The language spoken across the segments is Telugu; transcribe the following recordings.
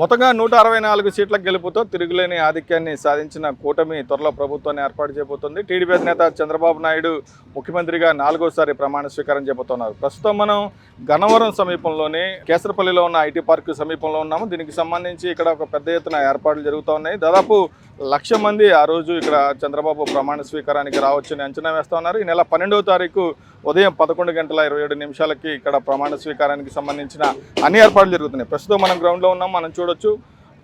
మొత్తంగా నూట అరవై నాలుగు సీట్ల గెలుపుతో తిరుగులేని ఆధిక్యాన్ని సాధించిన కూటమి త్వరలో ప్రభుత్వాన్ని ఏర్పాటు చేయబోతోంది. టీడీపీ అధినేత చంద్రబాబు నాయుడు ముఖ్యమంత్రిగా నాలుగోసారి ప్రమాణ స్వీకారం చేపడుతున్నారు. ప్రస్తుతం మనం గన్నవరం సమీపంలోనే కేసరపల్లిలో ఉన్న ఐటీ పార్క్ సమీపంలో ఉన్నాము. దీనికి సంబంధించి ఇక్కడ ఒక పెద్ద ఎత్తున ఏర్పాట్లు జరుగుతూ ఉన్నాయి. దాదాపు లక్ష మంది ఆ రోజు ఇక్కడ చంద్రబాబు ప్రమాణ స్వీకారానికి రావచ్చని అంచనా వేస్తూ ఉన్నారు. ఈ నెల పన్నెండవ తారీఖు ఉదయం పదకొండు గంటల ఇరవై ఏడు నిమిషాలకి ఇక్కడ ప్రమాణ స్వీకారానికి సంబంధించిన అన్ని ఏర్పాట్లు జరుగుతున్నాయి. ప్రస్తుతం మనం గ్రౌండ్లో ఉన్నాం. మనం చూడొచ్చు.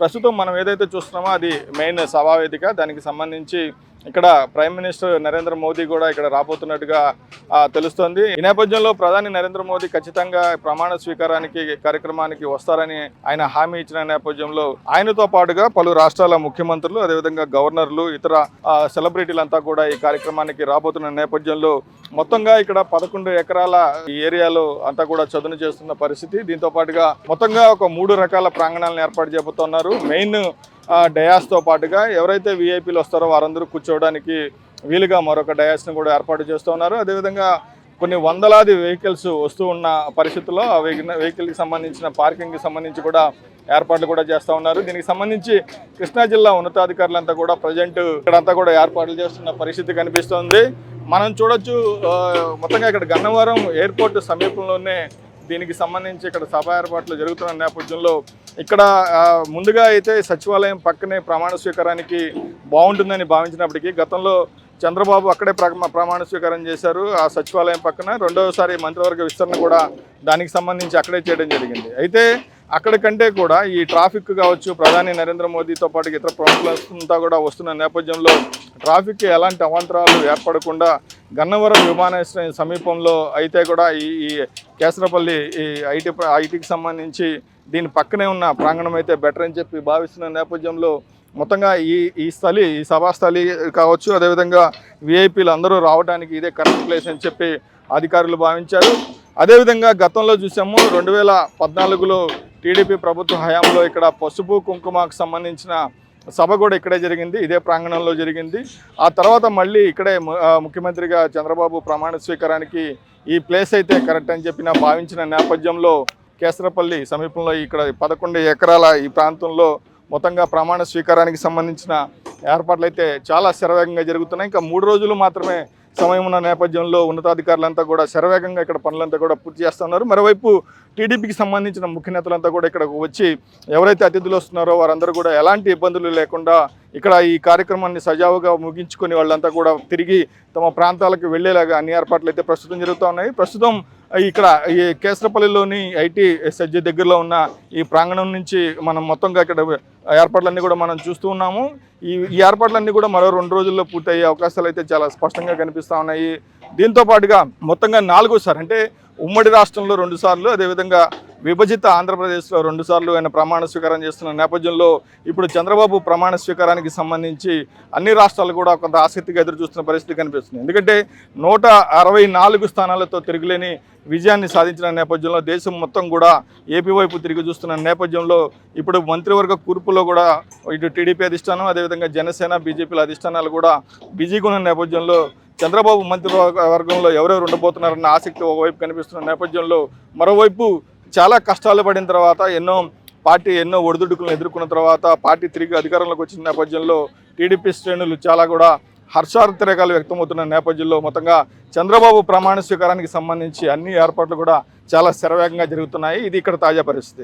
ప్రస్తుతం మనం ఏదైతే చూస్తున్నామో అది మెయిన్ సభావేదిక. దానికి సంబంధించి ఇక్కడ ప్రైమ్ మినిస్టర్ నరేంద్ర మోదీ కూడా ఇక్కడ రాబోతున్నట్టుగా తెలుస్తోంది. ఈ నేపథ్యంలో ప్రధాని నరేంద్ర మోదీ ఖచ్చితంగా ప్రమాణ స్వీకారానికి కార్యక్రమానికి వస్తారని ఆయన హామీ ఇచ్చిన నేపథ్యంలో ఆయనతో పాటుగా పలు రాష్ట్రాల ముఖ్యమంత్రులు అదేవిధంగా గవర్నర్లు ఇతర సెలబ్రిటీలంతా కూడా ఈ కార్యక్రమానికి రాబోతున్న నేపథ్యంలో మొత్తంగా ఇక్కడ పదకొండు ఎకరాల ఈ ఏరియాలో అంతా కూడా చదును చేస్తున్న పరిస్థితి. దీంతో పాటుగా మొత్తంగా ఒక మూడు రకాల ప్రాంగణాలను ఏర్పాటు చేయబోతున్నారు. మెయిన్ డయాస్తో పాటుగా ఎవరైతే వీఐపీలు వస్తారో వారందరూ కూర్చోవడానికి వీలుగా మరొక డయాస్ను కూడా ఏర్పాటు చేస్తూ ఉన్నారు. అదేవిధంగా కొన్ని వందలాది వెహికల్స్ వస్తూ ఉన్న పరిస్థితుల్లో ఆ వెహికల్ వెహికల్కి సంబంధించిన పార్కింగ్కి సంబంధించి కూడా ఏర్పాట్లు కూడా చేస్తూ ఉన్నారు. దీనికి సంబంధించి కృష్ణా జిల్లా ఉన్నతాధికారులంతా కూడా ప్రజెంట్ ఇక్కడంతా కూడా ఏర్పాట్లు చేస్తున్న పరిస్థితి కనిపిస్తోంది. మనం చూడొచ్చు మొత్తంగా ఇక్కడ గన్నవరం ఎయిర్పోర్ట్ సమీపంలోనే దీనికి సంబంధించి ఇక్కడ సభ ఏర్పాట్లు జరుగుతున్న నేపథ్యంలో ఇక్కడ ముందుగా అయితే సచివాలయం పక్కనే ప్రమాణ స్వీకారానికి బాగుంటుందని భావించినప్పటికీ గతంలో చంద్రబాబు అక్కడే ప్రమాణ స్వీకారం చేశారు. ఆ సచివాలయం పక్కన రెండవసారి మంత్రివర్గ విస్తరణ కూడా దానికి సంబంధించి అక్కడే చేయడం జరిగింది. అయితే అక్కడ కంటే కూడా ఈ ట్రాఫిక్ కావచ్చు ప్రధాని నరేంద్ర మోదీతో పాటు ఇతర ప్రముఖులంతా కూడా వస్తున్న నేపథ్యంలో ట్రాఫిక్ ఎలాంటి అవాంతరాలు ఏర్పడకుండా గన్నవరం విమానాశ్రయం సమీపంలో అయితే కూడా ఈ ఈ కేసరపల్లి ఈ ఐటీ ఐటీకి సంబంధించి దీని పక్కనే ఉన్న ప్రాంగణం అయితే బెటర్ అని చెప్పి భావిస్తున్న నేపథ్యంలో మొత్తంగా ఈ ఈ స్థలి ఈ సభాస్థలి కావచ్చు అదేవిధంగా విఐపీలు అందరూ రావడానికి ఇదే కరెక్ట్ ప్లేస్ అని చెప్పి అధికారులు భావించారు. అదేవిధంగా గతంలో చూసాము రెండు వేల పద్నాలుగులో టీడీపీ ప్రభుత్వ హయాంలో ఇక్కడ పసుపు కుంకుమకు సంబంధించిన సభ కూడా ఇక్కడే జరిగింది ఇదే ప్రాంగణంలో జరిగింది. ఆ తర్వాత మళ్ళీ ఇక్కడే ముఖ్యమంత్రిగా చంద్రబాబు ప్రమాణ స్వీకారానికి ఈ ప్లేస్ అయితే కరెక్ట్ అని చెప్పి నా భావించిన నేపథ్యంలో కేసరపల్లి సమీపంలో ఇక్కడ పదకొండు ఎకరాల ఈ ప్రాంతంలో మొత్తంగా ప్రమాణ స్వీకారానికి సంబంధించిన ఏర్పాట్లు అయితే చాలా శరవేగంగా జరుగుతున్నాయి. ఇంకా మూడు రోజులు మాత్రమే సమయం ఉన్న నేపథ్యంలో ఉన్నతాధికారులంతా కూడా శరవేగంగా ఇక్కడ పనులంతా కూడా పూర్తి చేస్తున్నారు మరోవైపు టీడీపీకి సంబంధించిన ముఖ్య నేతలంతా కూడా ఇక్కడ వచ్చి ఎవరైతే అతిథులు వస్తున్నారో వారందరూ కూడా ఎలాంటి ఇబ్బందులు లేకుండా ఇక్కడ ఈ కార్యక్రమాన్ని సజావుగా ముగించుకొని వాళ్ళంతా కూడా తిరిగి తమ ప్రాంతాలకు వెళ్ళేలాగా అన్ని ఏర్పాట్లు అయితే ప్రస్తుతం జరుగుతూ ఉన్నాయి. ప్రస్తుతం ఇక్కడ ఈ కేసరపల్లిలోని ఐటీ సజ్జ దగ్గరలో ఉన్న ఈ ప్రాంగణం నుంచి మనం మొత్తంగా ఇక్కడ ఏర్పాట్లన్నీ కూడా మనం చూస్తూ ఉన్నాము. ఈ ఈ ఏర్పాట్లన్నీ కూడా మరో రెండు రోజుల్లో పూర్తయ్యే అవకాశాలు అయితే చాలా స్పష్టంగా కనిపిస్తూ ఉన్నాయి. దీంతో పాటుగా మొత్తంగా నాలుగోసారి అంటే ఉమ్మడి రాష్ట్రంలో రెండు సార్లు అదేవిధంగా విభజిత ఆంధ్రప్రదేశ్లో రెండుసార్లు ఆయన ప్రమాణ స్వీకారం చేస్తున్న నేపథ్యంలో ఇప్పుడు చంద్రబాబు ప్రమాణ స్వీకారానికి సంబంధించి అన్ని రాష్ట్రాలు కూడా కొంత ఆసక్తిగా ఎదురు చూస్తున్న పరిస్థితి కనిపిస్తుంది. ఎందుకంటే నూట అరవై నాలుగు స్థానాలతో తిరుగులేని విజయాన్ని సాధించిన నేపథ్యంలో దేశం మొత్తం కూడా ఏపీ వైపు తిరిగి చూస్తున్న నేపథ్యంలో ఇప్పుడు మంత్రివర్గ కూర్పులో కూడా ఇటు టీడీపీ అధిష్టానం అదేవిధంగా జనసేన బీజేపీల అధిష్టానాలు కూడా బిజీగా ఉన్న నేపథ్యంలో చంద్రబాబు మంత్రివర్గంలో ఎవరెవరు ఉండబోతున్నారన్న ఆసక్తి ఒకవైపు కనిపిస్తున్న నేపథ్యంలో మరోవైపు చాలా కష్టాలు పడిన తర్వాత ఎన్నో పార్టీ ఎన్నో ఒడిదుడుకులను ఎదుర్కొన్న తర్వాత పార్టీ తిరిగి అధికారంలోకి వచ్చిన నేపథ్యంలో టీడీపీ శ్రేణులు చాలా కూడా హర్షాతిరేకాలు వ్యక్తమవుతున్న నేపథ్యంలో మొత్తంగా చంద్రబాబు ప్రమాణ స్వీకారానికి సంబంధించి అన్ని ఏర్పాట్లు కూడా చాలా శరవేగంగా జరుగుతున్నాయి. ఇది ఇక్కడ తాజా పరిస్థితి.